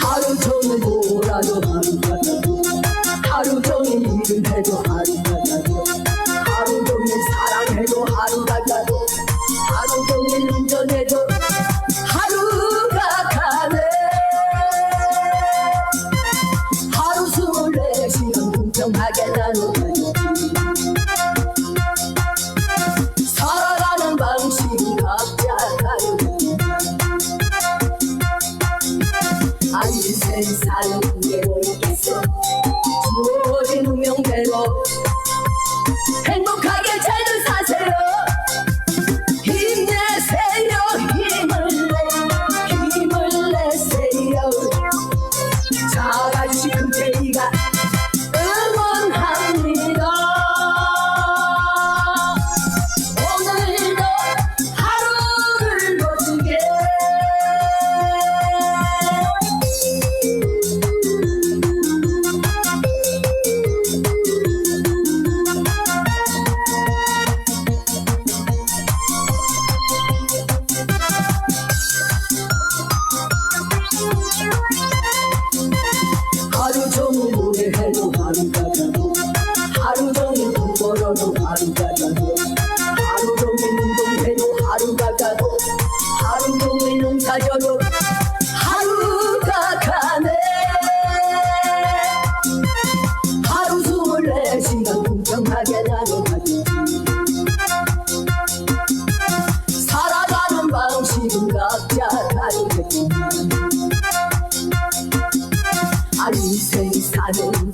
하루 종일 뭐라도 하루 가자고 하루 종일 일을 해도 하루 가자고 하루 종일 사랑해도 하루 가자고 하루 종일 운전해도 하루가 가네. 하루 24시간 공평하게 나누네. 인생 사는 게 뭐겠어 주 하루가 가고 하루 종일 농사져도 하루가 가네. 하루 스물네 시간 공평하게 나눠가지 살아가는 방식은 각자 다르겠지만 아 인생 사는